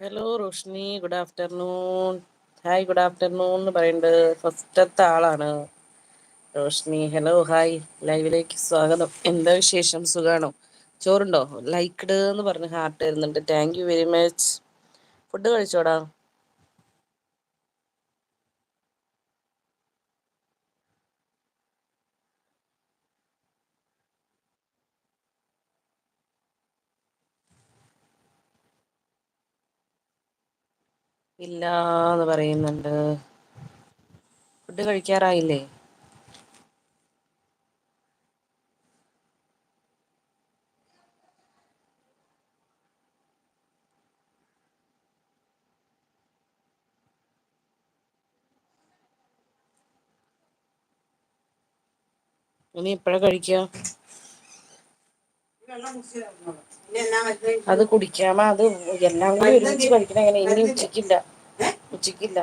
Hello Roshni good afternoon hi good afternoon എന്ന് പറയുന്നത് ഫസ്റ്റത്തെ ആളാണ് റോഷ്നി. ഹലോ ഹായ് ലൈവിലേക്ക് സ്വാഗതം. എന്താ വിശേഷം? സുഖാണോ? ചോറുണ്ടോ? ലൈക്ക്ഡ് എന്ന് പറഞ്ഞ് ഹാർട്ട് വരുന്നുണ്ട് thank you very much food കഴിച്ചോടാ? ഇല്ല എന്ന് പറയുന്നുണ്ട്. ഫുഡ് കഴിക്കാറായില്ലേ? ഇനി എപ്പോഴാ കഴിക്കുക അത് കുടിക്കാമ അത് എല്ലാം കൂടി ഒരുമിച്ച് കഴിക്കണം. എങ്ങനെ? ഇനി ഉച്ചക്കില്ല. ഉച്ചക്കില്ല.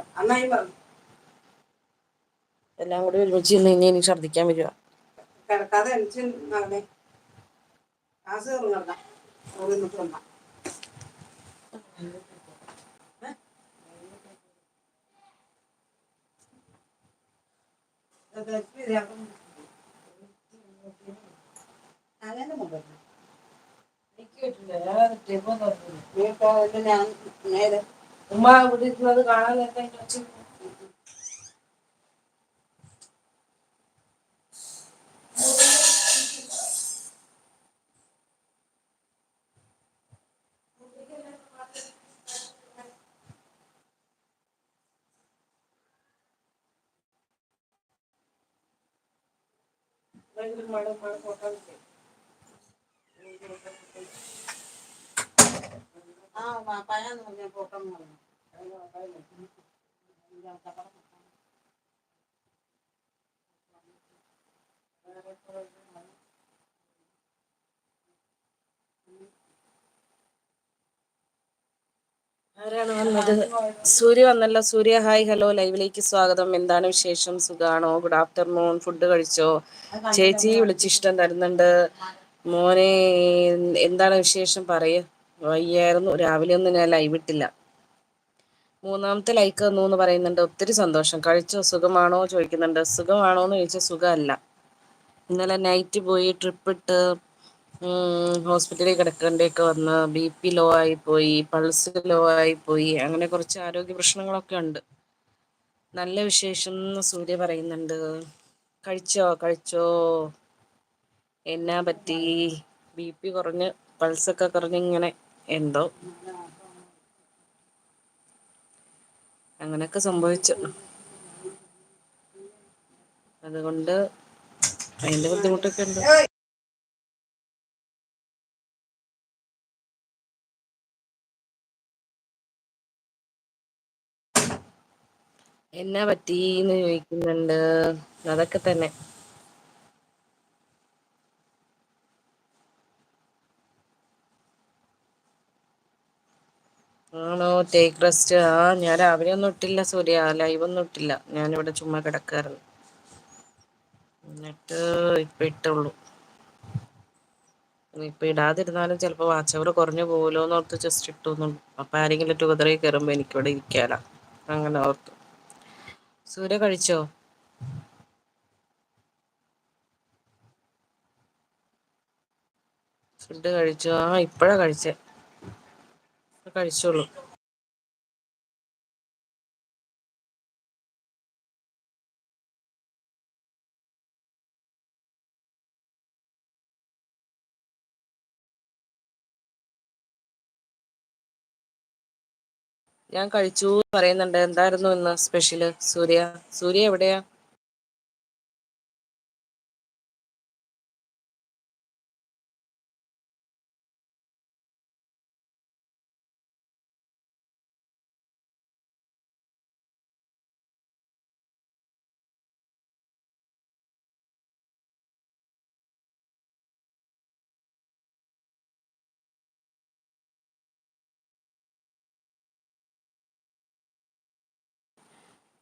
എല്ലാം കൂടി ഒരുമിച്ച് ഇന്ന് ഇനി എനിക്ക് ഛർദിക്കാൻ വരിക. കിടക്കാതെ ഉമ്മ ഇവിടെ കാണാൻ നേരത്തെ ആരാണ് വന്നത്? സൂര്യ വന്നല്ലോ. Surya hi hello. ലൈവിലേക്ക് സ്വാഗതം. എന്താണ് വിശേഷം? സുഖാണോ? ഗുഡ് ആഫ്റ്റർനൂൺ ഫുഡ് കഴിച്ചോ? ചേച്ചി വിളിച്ചിഷ്ടം തരുന്നുണ്ട്. മോനെ എന്താണ് വിശേഷം? പറയ. വയ്യായിരുന്നു. രാവിലെ ഒന്നും ഞാൻ ലൈവ് ഇട്ടില്ല. മൂന്നാമത്തെ ലൈക്ക് തന്നു എന്ന് പറയുന്നുണ്ട്. ഒത്തിരി സന്തോഷം. കഴിച്ചോ? സുഖമാണോ? ചോദിക്കുന്നുണ്ട്. സുഖമാണോ എന്ന് ചോദിച്ചാൽ സുഖമല്ല. ഇന്നലെ നൈറ്റ് പോയി ട്രിപ്പ് ഇട്ട് ഹോസ്പിറ്റലിൽ കിടക്കേണ്ടിയൊക്കെ വന്ന് ബി പി ലോ ആയി പോയി പൾസ് ലോ ആയി പോയി. അങ്ങനെ കുറച്ച് ആരോഗ്യ പ്രശ്നങ്ങളൊക്കെ ഉണ്ട്. നല്ല വിശേഷം എന്ന് സൂര്യ പറയുന്നുണ്ട്. കഴിച്ചോ? കഴിച്ചോ? എന്നാ പറ്റി? ബി പി കുറഞ്ഞ് പൾസൊക്കെ കുറഞ്ഞ് ഇങ്ങനെ എന്തോ. അങ്ങനെയൊക്കെ സംഭവിച്ചു. അതുകൊണ്ട് അതിന്റെ ബുദ്ധിമുട്ടൊക്കെ ഉണ്ട്. എന്നാ പറ്റീന്ന് ചോദിക്കുന്നുണ്ട്. അതൊക്കെ തന്നെ. ആണോ? ടേക്ക് റെസ്റ്റ് ആ ഞാൻ രാവിലെ ഒന്നും ഇട്ടില്ല സൂര്യ. ലൈവ് ഒന്നും ഇട്ടില്ല. ഞാനിവിടെ ചുമ്മാ കിടക്കാറുണ്ട് എന്നിട്ട് ഇപ്പൊ ഇട്ടുള്ളൂ. ഇപ്പൊ ഇടാതിരുന്നാലും ചിലപ്പോ വാച്ചവർ കുറഞ്ഞു പോകലോ എന്ന് ഓർത്ത് ജസ്റ്റ് ഇട്ടു അപ്പൊ ആരെങ്കിലും ടുഗതറിൽ കയറുമ്പോ എനിക്കിവിടെ ഇരിക്കാല. അങ്ങനെ ഓർത്തു. സൂര്യ കഴിച്ചോ? ഫുഡ് കഴിച്ചോ? ആ ഇപ്പഴാ കഴിച്ചേ. കഴിച്ചോളൂ. ഞാൻ കഴിച്ചു പറയുന്നുണ്ട്. എന്തായിരുന്നു ഇന്ന് സ്പെഷ്യൽ സൂര്യ? സൂര്യ എവിടെയാ?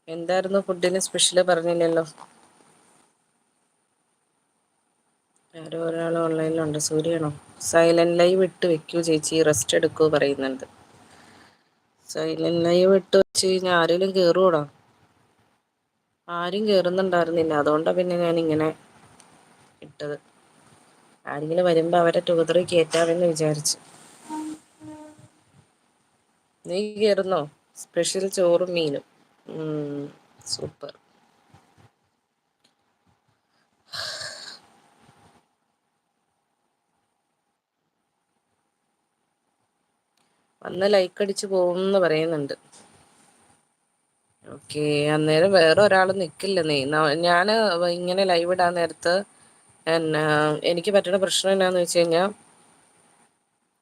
എന്തായിരുന്നു ഫുഡിന് സ്പെഷ്യൽ പറഞ്ഞില്ലല്ലോ? ആരോ ഒരാൾ ഓൺലൈനിലുണ്ട്. സൂര്യയാണോ? സൈലന്റ് ലൈവ് ഇട്ട് വെക്കൂ ചേച്ചി. റെസ്റ്റ് എടുക്കൂ പറയുന്നുണ്ട്. സൈലന്റ് ലൈവ് ഇട്ട് വെച്ച് കഴിഞ്ഞാൽ ആരെങ്കിലും കേറോടാ ആരും കേറുന്നുണ്ടായിരുന്നില്ല. അതുകൊണ്ടാ പിന്നെ ഞാൻ ഇങ്ങനെ ഇട്ടത്. ആരെങ്കിലും വരുമ്പോ അവരെ ടൂതറി കേറ്റാമെന്ന് വിചാരിച്ചു. നീ കേറുന്നോ? സ്പെഷ്യൽ ചോറും മീനും. സൂപ്പർ വന്ന് ലൈക്ക് അടിച്ചു പോകുമെന്ന് പറയുന്നുണ്ട്. ഓക്കെ അന്നേരം വേറെ ഒരാൾ നിൽക്കില്ല നീ. ഞാൻ ഇങ്ങനെ ലൈവ് ഇടാൻ നേരത്ത് എന്നാ എനിക്ക് പറ്റുന്ന പ്രശ്നം എന്നാന്ന് വെച്ച് കഴിഞ്ഞാ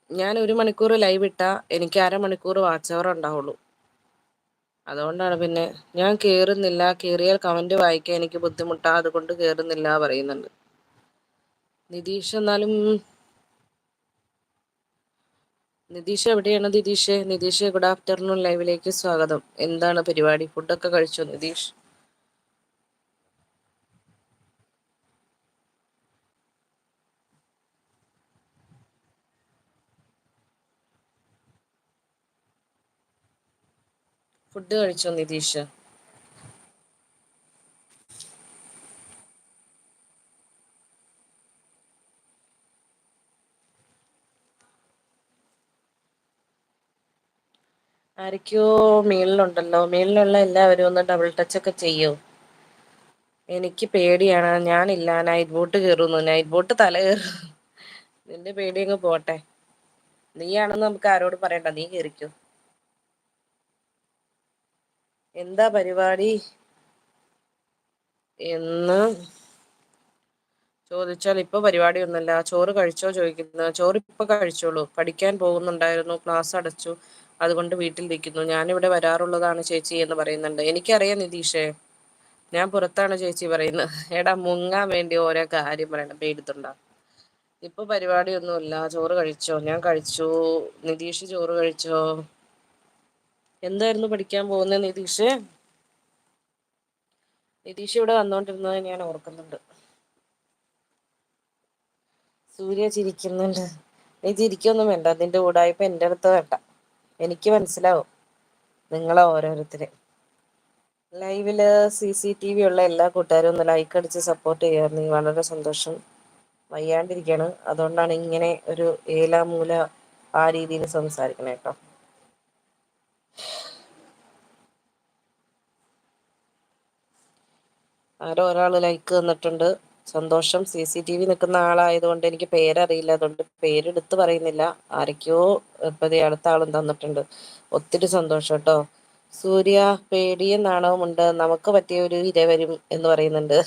ഞാൻ ഒരു മണിക്കൂർ ലൈവ് ഇട്ടാൽ എനിക്ക് അരമണിക്കൂർ വാച്ച് അവർ ഉണ്ടാവുള്ളു. അതുകൊണ്ടാണ് പിന്നെ ഞാൻ കേറുന്നില്ല കേറിയാൽ കമന്റ് വായിക്കാൻ എനിക്ക് ബുദ്ധിമുട്ടാ അതുകൊണ്ട് കേറുന്നില്ല പറയുന്നുണ്ട്. നിതീഷ് എന്നാലും നിതീഷ് എവിടെയാണ് നിതീഷ്? നിതീഷ് ഗുഡ് ആഫ്റ്റർനൂൺ ലൈവിലേക്ക് സ്വാഗതം. എന്താണ് പരിപാടി? ഫുഡൊക്കെ കഴിച്ചോ നിതീഷ്? ഫുഡ് കഴിച്ചോ നിതീഷ്? ആരൊക്കെയോ മേളിലുണ്ടല്ലോ. മേളിലുള്ള എല്ലാവരും ഒന്ന് ഡബിൾ ടച്ച് ഒക്കെ ചെയ്യോ? എനിക്ക് പേടിയാണ്. ഞാനില്ല. നൈറ്റ് ബോട്ട് കയറുന്നു. നൈറ്റ് ബോട്ട് തല കയറ നിന്റെ പേടിയങ്ങ് പോട്ടെ. നീയാണെന്ന് നമുക്ക് ആരോട് പറയണ്ട. നീ കേറിക്കോ. എന്താ പരിപാടി? എന്ന് ചോദിച്ചാൽ ഇപ്പൊ പരിപാടിയൊന്നുമില്ല. ചോറ് കഴിച്ചോ ചോദിക്കുന്നു. ചോറ് ഇപ്പൊ കഴിച്ചോളൂ. പഠിക്കാൻ പോകുന്നുണ്ടായിരുന്നു. ക്ലാസ് അടച്ചു. അതുകൊണ്ട് വീട്ടിലിരിക്കുന്നു ഞാനിവിടെ വരാറുള്ളതാണ് ചേച്ചി എന്ന് പറയുന്നുണ്ട്. എനിക്കറിയാം നിതീഷേ. ഞാൻ പുറത്താണ് ചേച്ചി പറയുന്നത്. എടാ മുങ്ങാൻ വേണ്ടി ഓരോ കാര്യം പറയണം. പേടിത്തുണ്ട. ഇപ്പൊ പരിപാടിയൊന്നുമില്ല. ചോറ് കഴിച്ചോ? ഞാൻ കഴിച്ചു. നിതീഷ് ചോറ് കഴിച്ചോ? എന്തായിരുന്നു പഠിക്കാൻ പോകുന്നത് നിതീഷ്? നിതീഷ് ഇവിടെ വന്നോണ്ടിരുന്നത് ഞാൻ ഓർക്കുന്നുണ്ട്. സൂര്യ ചിരിക്കുന്നുണ്ട്. നീ ചിരിക്കൊന്നും വേണ്ട. നിന്റെ കൂടായ്പ എന്റെ അടുത്ത് വേണ്ട. എനിക്ക് മനസ്സിലാവും നിങ്ങളെ ഓരോരുത്തരെ. ലൈവിൽ സി സി ടി വി ഉള്ള എല്ലാ കൂട്ടുകാരും ഒന്ന് ലൈക്ക് അടിച്ച് സപ്പോർട്ട് ചെയ്യാരുന്നെങ്കിൽ വളരെ സന്തോഷം. വയ്യാണ്ടിരിക്കാണ് അതുകൊണ്ടാണ് ഇങ്ങനെ ഒരു ഏലാമൂല ആ രീതിയിൽ സംസാരിക്കണേ കേട്ടോ. ആരോ ഒരാൾ ലൈക്ക് തന്നിട്ടുണ്ട് സന്തോഷം. സി സി ടി വി നിൽക്കുന്ന ആളായതുകൊണ്ട് എനിക്ക് പേരറിയില്ല. അതുകൊണ്ട് പേരെടുത്ത് പറയുന്നില്ല. ആരൊക്കെയോ ഇപ്പം അടുത്ത ആളും തന്നിട്ടുണ്ട്. ഒത്തിരി സന്തോഷം കേട്ടോ. സൂര്യ പേടിയും നാണവുമുണ്ട് നമുക്ക് പറ്റിയ ഒരു ഇര വരും എന്ന് പറയുന്നുണ്ട്.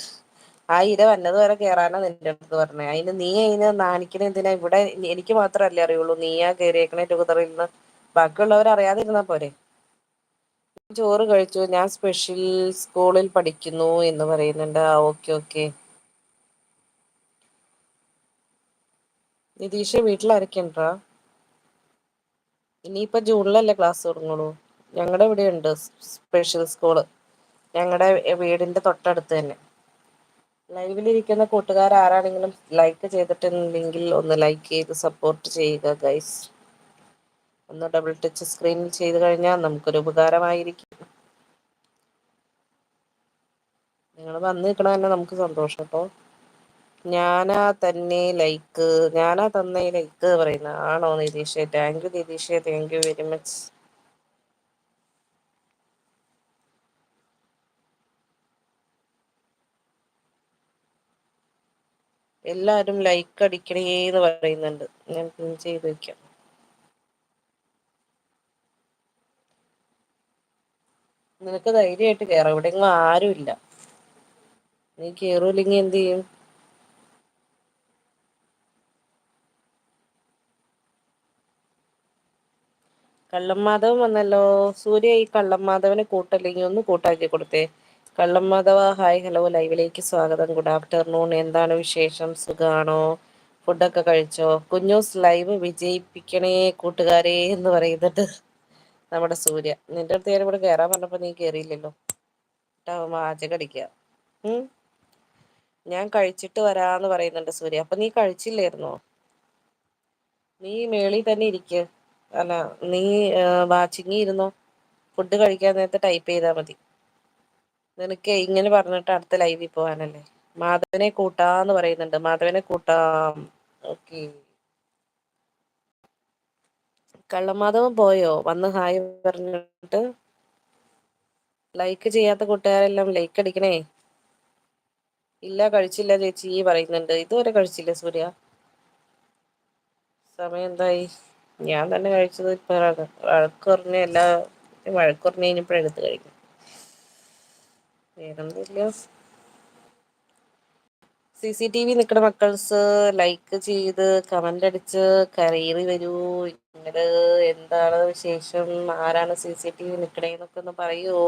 ആ ഇര വന്നത് വരെ കയറാനാ നിന്റെ അടുത്ത് പറഞ്ഞത് അതിന് നീ അതിന് നാണിക്കണ എന്തിനാ? ഇവിടെ എനിക്ക് മാത്രല്ലേ അറിയുള്ളൂ. നീയാ കയറിയേക്കണേ കേറിയേക്കണേ ട്യൂതറീന്ന് ബാക്കിയുള്ളവർ അറിയാതിരുന്നാ പോരെ. ചോറ് കഴിച്ചു ഞാൻ സ്പെഷ്യൽ സ്കൂളിൽ പഠിക്കുന്നു എന്ന് പറയുന്നുണ്ട്. ആ ഓക്കെ ഓക്കെ നിതീഷ് വീട്ടിൽ ഇനിയിപ്പോ ജൂണിലല്ലേ ക്ലാസ് തുടങ്ങുള്ളൂ. ഞങ്ങളുടെ ഇവിടെ ഉണ്ട് സ്പെഷ്യൽ സ്കൂൾ ഞങ്ങളുടെ വീടിന്റെ തൊട്ടടുത്ത് തന്നെ. ലൈവിലിരിക്കുന്ന കൂട്ടുകാർ ആരാണെങ്കിലും ലൈക്ക് ചെയ്തിട്ടുണ്ടെങ്കിൽ ഒന്ന് ലൈക്ക് ചെയ്ത് സപ്പോർട്ട് ചെയ്യുക ഗൈസ് ഒന്ന് ഡബിൾ ടച്ച് സ്ക്രീനിൽ ചെയ്ത് കഴിഞ്ഞാൽ നമുക്കൊരു ഉപകാരമായിരിക്കും. നിങ്ങൾ വന്ന് നിൽക്കണ തന്നെ നമുക്ക് സന്തോഷം കേട്ടോ. ഞാനാ തന്നെ ലൈക്ക് ഞാനാ തന്നെ ലൈക്ക് പറയുന്ന ആണോ നിതീഷേ? താങ്ക് യു നിതീഷേ താങ്ക് യു വെരി മച്ച് എല്ലാരും ലൈക്ക് അടിക്കണേന്ന് പറയുന്നുണ്ട്. ഞാൻ ചെയ്ത് വെക്കാം. നിനക്ക് ധൈര്യമായിട്ട് കയറാം ഇവിടെയെങ്കിലും ആരും ഇല്ല നീ കേറൂല്ലെങ്കി എന്ത് ചെയ്യും? കള്ളം മാധവൻ വന്നല്ലോ. സൂര്യ ഈ കള്ളം മാധവനെ കൂട്ടല്ലെങ്കി ഒന്ന് കൂട്ടാക്കി കൊടുത്തേ. കള്ളം മാധവ ഹായ് ഹലോ ലൈവിലേക്ക് സ്വാഗതം. Good afternoon. എന്താണ് വിശേഷം? സുഖാണോ? ഫുഡൊക്കെ കഴിച്ചോ? കുഞ്ഞൂസ് ലൈവ് വിജയിപ്പിക്കണേ കൂട്ടുകാരേ എന്ന് പറയുന്നുണ്ട് നമ്മുടെ സൂര്യ. നിന്റെ അടുത്ത് ഞാൻ ഇവിടെ കയറാൻ പറഞ്ഞപ്പോ നീ കേറിയില്ലല്ലോ. ട്ടോ വാചകം അടിക്കുക ഉം? ഞാൻ കഴിച്ചിട്ട് വരാന്ന് പറയുന്നുണ്ട് സൂര്യ. അപ്പൊ നീ കഴിച്ചില്ലായിരുന്നോ? നീ മേളി തന്നെ ഇരിക്ക. അല്ല നീ വാച്ചിങ്ങി ഇരുന്നോ ഫുഡ് കഴിക്കാൻ നേരത്തെ ടൈപ്പ് ചെയ്താ മതി. നിനക്ക് ഇങ്ങനെ പറഞ്ഞിട്ട് അടുത്ത ലൈവിൽ പോവാനല്ലേ മാധവനെ കൂട്ടാന്ന് പറയുന്നുണ്ട്. മാധവനെ കൂട്ടാം. ഓക്കെ കള്ളമാധവൻ പോയോ? വന്ന് ഹായ് പറഞ്ഞിട്ട്. ലൈക്ക് ചെയ്യാത്ത കൂട്ടുകാരെല്ലാം ലൈക്ക് അടിക്കണേ. ഇല്ല കഴിച്ചില്ല ചേച്ചി പറയുന്നുണ്ട്. ഇതുവരെ കഴിച്ചില്ല സൂര്യ. സമയം എന്തായി? ഞാൻ തന്നെ കഴിച്ചത് ഇപ്പൊ വഴക്കുറഞ്ഞ എല്ലാ വഴക്ക് പറഞ്ഞ് കഴിഞ്ഞപ്പോഴ എടുത്ത് കഴിക്കും. വേറൊന്നുമില്ല സി സി ടി വി നിൽക്കുന്ന മക്കൾസ് ലൈക്ക് ചെയ്ത് കമന്റ് അടിച്ച് കയറി വരൂ നിങ്ങൾ എന്താണ് വിശേഷം? ആരാണ് സി സി ടി വി നിൽക്കണേന്നൊക്കെ ഒന്ന് പറയുമോ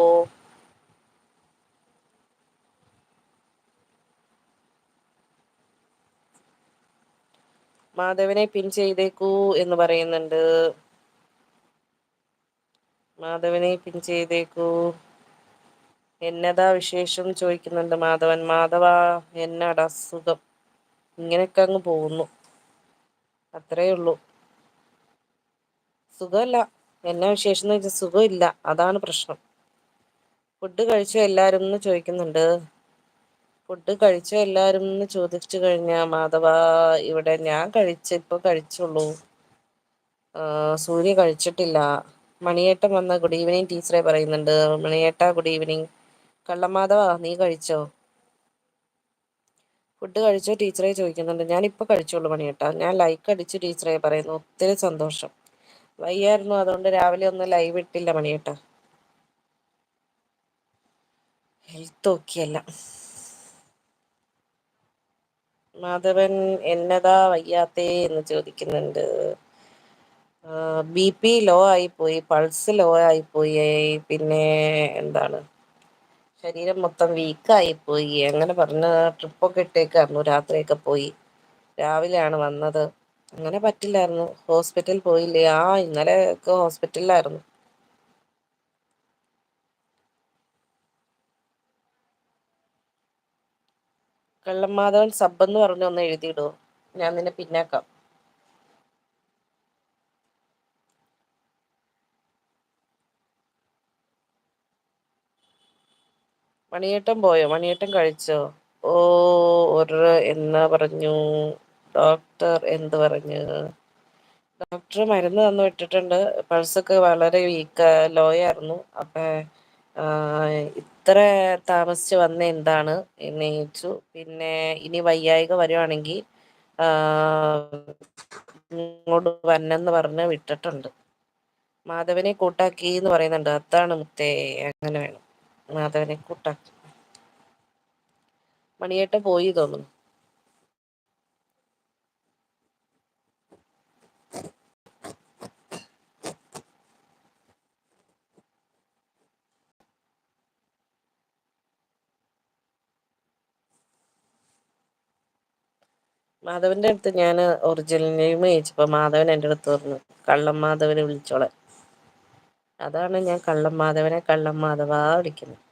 മാധവനെ പിൻ ചെയ്തേക്കൂ എന്ന് പറയുന്നുണ്ട്. മാധവനെ പിൻ ചെയ്തേക്കൂ. എന്നതാ വിശേഷം ചോദിക്കുന്നുണ്ട് മാധവൻ. മാധവ എന്നാടാ സുഖം. ഇങ്ങനെയൊക്കെ അങ്ങ് പോകുന്നു. അത്രേ ഉള്ളൂ. സുഖമല്ല. എന്നാ വിശേഷം എന്ന് വെച്ചാൽ സുഖമില്ല. അതാണ് പ്രശ്നം. ഫുഡ് കഴിച്ചോ എല്ലാരുംന്ന് ചോദിക്കുന്നുണ്ട്. ഫുഡ് കഴിച്ചോ എല്ലാരുംന്ന് ചോദിച്ചു കഴിഞ്ഞാ മാധവ ഇവിടെ ഞാൻ കഴിച്ച ഇപ്പൊ കഴിച്ചുള്ളൂ. സൂര്യ കഴിച്ചിട്ടില്ല. മണിയേട്ടൻ വന്ന ഗുഡ് ഈവനിങ് ടീച്ചറെ പറയുന്നുണ്ട്. മണിയേട്ട ഗുഡ് ഈവനിങ് കള്ളമാധവാ നീ കഴിച്ചോ? ഫുഡ് കഴിച്ചോ? ടീച്ചറെ ചോദിക്കുന്നുണ്ട്. ഞാൻ ഇപ്പൊ കഴിച്ചോളൂ കേട്ടോ ഞാൻ ലൈക്ക് അടിച്ചു ടീച്ചറെ പറയുന്നു. ഒത്തിരി സന്തോഷം. വയ്യായിരുന്നു. അതുകൊണ്ട് രാവിലെ ഒന്നും ലൈവ് ഇട്ടില്ല മണിയേട്ടാ ഹെൽത്ത് ഓക്കെയല്ല മാധവൻ എന്നതാ വയ്യാത്തേ എന്ന് ചോദിക്കുന്നുണ്ട്. ബി പി ലോ ആയി പോയി. പൾസ് ലോ ആയി പോയി. പിന്നെ എന്താണ്? ശരീരം മൊത്തം വീക്കായി പോയി. അങ്ങനെ പറഞ്ഞ ട്രിപ്പൊക്കെ ഇട്ടേക്കായിരുന്നു. രാത്രിയൊക്കെ പോയി. രാവിലെയാണ് വന്നത്. അങ്ങനെ പറ്റില്ലായിരുന്നു. ഹോസ്പിറ്റൽ പോയില്ലേ? ആ ഇന്നലെ ഒക്കെ ഹോസ്പിറ്റലിലായിരുന്നു കള്ളമാധവൻ സബ് എന്ന് പറഞ്ഞൊന്ന് എഴുതിയിടുമോ ഞാൻ നിന്നെ പിന്നാക്കാം. മണിയേട്ടൻ പോയോ? മണിയേട്ടൻ കഴിച്ചോ? ഓ ഒരു എന്നാ പറഞ്ഞു. ഡോക്ടർ എന്ത് പറഞ്ഞു? ഡോക്ടർ മരുന്ന് തന്നു വിട്ടിട്ടുണ്ട്. പൾസൊക്കെ വളരെ വീക്ക് ലോയായിരുന്നു അപ്പ ആഹ് ഇത്ര താമസിച്ച് വന്ന എന്താണ്? എന്നയിച്ചു പിന്നെ ഇനി വയ്യായിക വരുവാണെങ്കിൽ ഇങ്ങോട്ട് വന്നെന്ന് പറഞ്ഞ് വിട്ടിട്ടുണ്ട്. മാധവനെ കൂട്ടാക്കി എന്ന് പറയുന്നുണ്ട്. അതാണ് മുത്തേ അങ്ങനെ വേണം. മാധവനെ കൂട്ടാക്കി. മണിയേട്ട പോയി തോന്നുന്നു. മാധവന്റെ അടുത്ത് ഞാൻ ഒറിജിനൽ നെയിം ചോയിച്ചപ്പോ മാധവൻ എന്റെ അടുത്ത് പറഞ്ഞു കള്ളം മാധവനെ വിളിച്ചോളാൻ. അതാണ് ഞാൻ കള്ളം മാധവനെ കള്ളം മാധവാ വിളിക്കുന്നത്.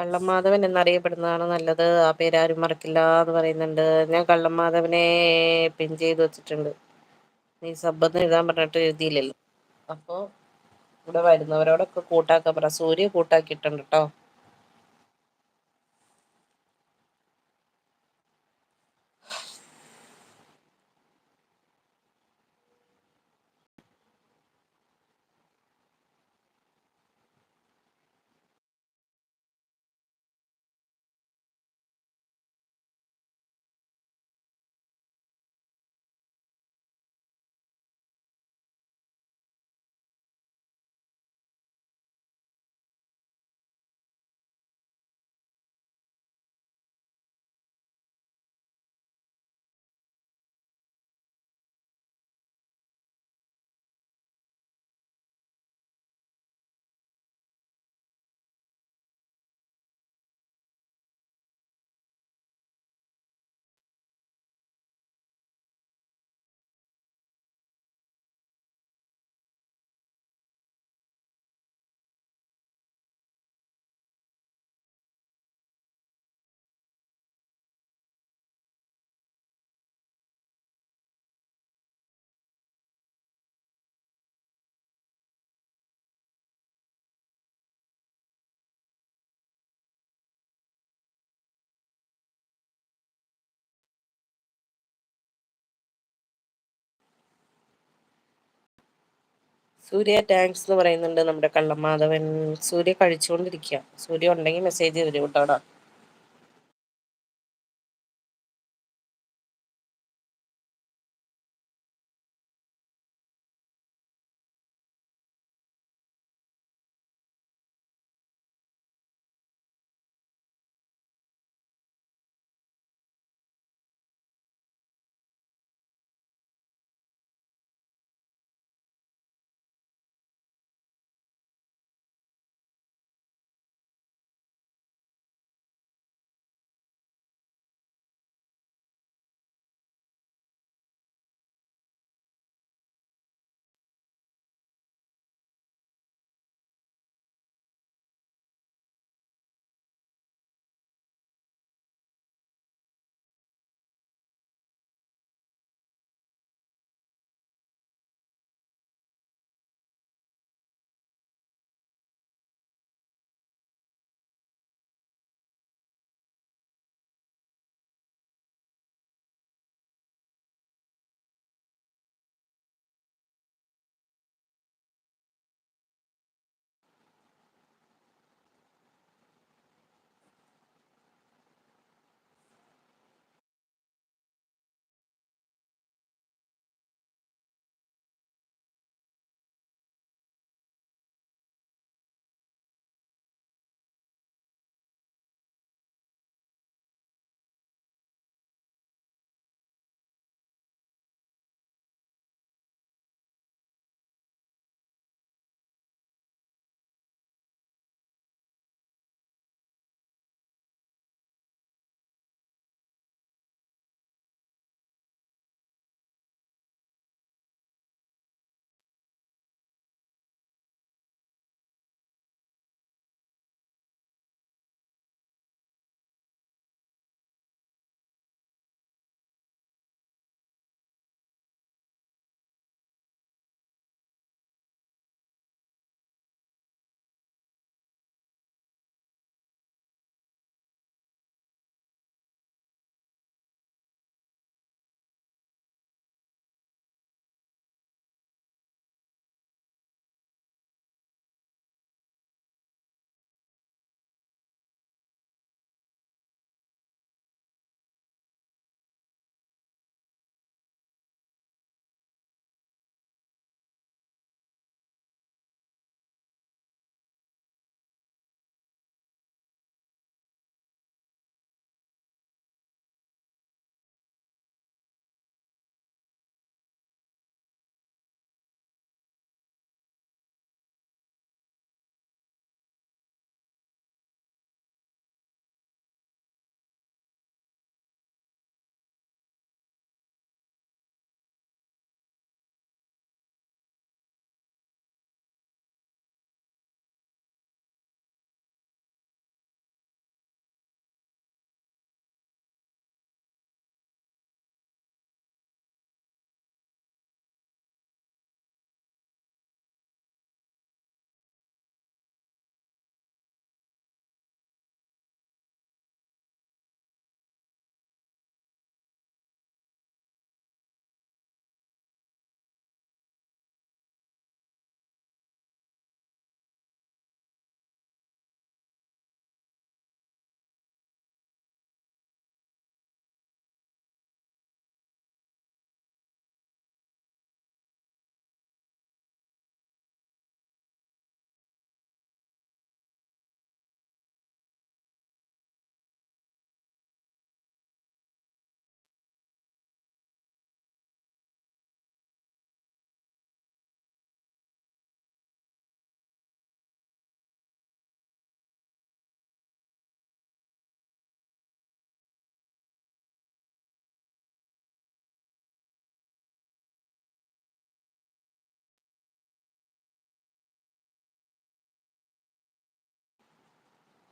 കള്ളം മാധവൻ എന്നറിയപ്പെടുന്നതാണ് നല്ലത്. ആ പേരാരും മറക്കില്ല എന്ന് പറയുന്നുണ്ട്. ഞാൻ കള്ളമാധവനെ പിൻ ചെയ്ത് വെച്ചിട്ടുണ്ട്. നീ സബ്ബന്ന് എഴുതാൻ പറഞ്ഞിട്ട് എഴുതിയില്ലല്ലോ. അപ്പോൾ ഇവിടെ വരുന്നവരോടൊക്കെ കൂട്ടാക്കാൻ പറ. സൂര്യ കൂട്ടാക്കിയിട്ടുണ്ട് കേട്ടോ സൂര്യ ടാങ്ക്സ് എന്ന് പറയുന്നുണ്ട് നമ്മുടെ കള്ളമാധവൻ സൂര്യ കഴിച്ചുകൊണ്ടിരിക്കുക സൂര്യ ഉണ്ടെങ്കിൽ മെസ്സേജ് ചെയ്തു കേട്ടോടാ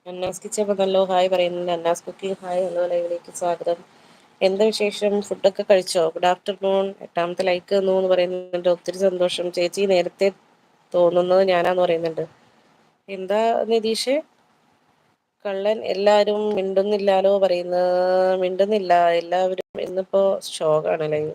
അന്നാസ് കിച്ചൻ വന്നല്ലോ ഹായ് പറയുന്നുണ്ട്. അന്നാസ് കുക്കിംഗ് ഹായ്. ഹലോ ലൈവിലേക്ക് സ്വാഗതം. എന്താ വിശേഷം? ഫുഡൊക്കെ കഴിച്ചോ? ഗുഡ് ആഫ്റ്റർനൂൺ എട്ടാമത്തെ ലൈക്ക് തന്നു എന്ന് പറയുന്നുണ്ട്. ഒത്തിരി സന്തോഷം. ചേച്ചി നേരത്തെ തോന്നുന്നത് ഞാനാന്ന് പറയുന്നുണ്ട്. എന്താ നിതീഷ്? കള്ളൻ എല്ലാവരും മിണ്ടുന്നില്ലാലോ പറയുന്നത്? മിണ്ടുന്നില്ല. എല്ലാവരും ഇന്നിപ്പോ ഷോകാണ് ലൈവ്